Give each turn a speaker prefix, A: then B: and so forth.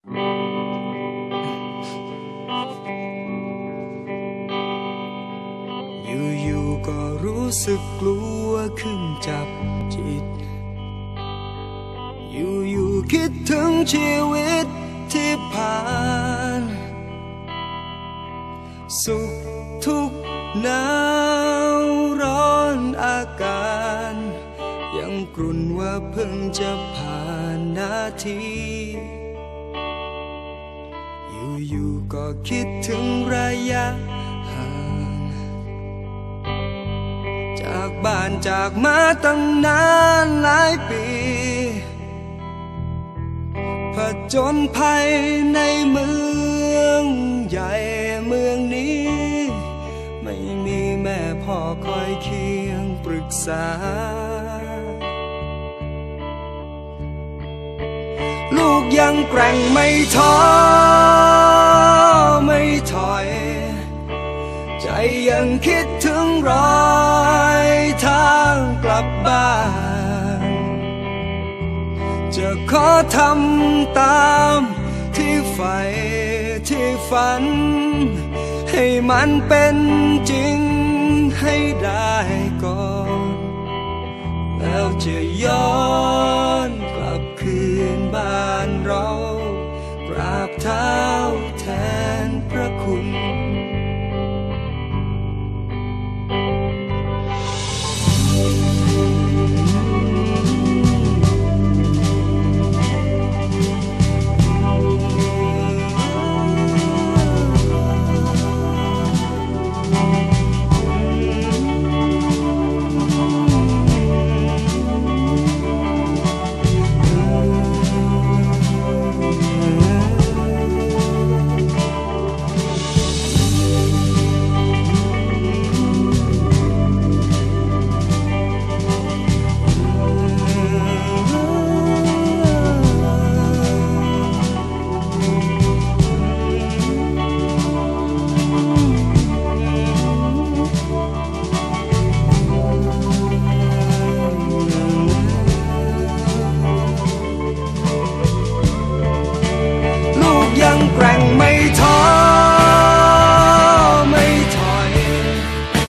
A: อยู่ๆก็รู้สึกกลัวขึ้นจับจิต อยู่ๆคิดถึงชีวิตที่ผ่าน สุขทุกข์หนาวร้อนอาการ ยังกลุ่นว่าเพิ่งจะผ่านนาที อยู่ๆก็คิดถึงระยะห่าง จากบ้านจากมาตั้งนานหลายปีผจญภัยในเมืองใหญ่เมืองนี้ ไม่มีแม่พ่อคอยเคียงปรึกษา ลูกยังแกร่งไม่ท้อ ยังคิดถึงรอยทางกลับบ้าน จะขอทำตามที่ใฝ่ที่ฝัน ให้มันเป็นจริงให้ได้ก่อน แล้วจะยอน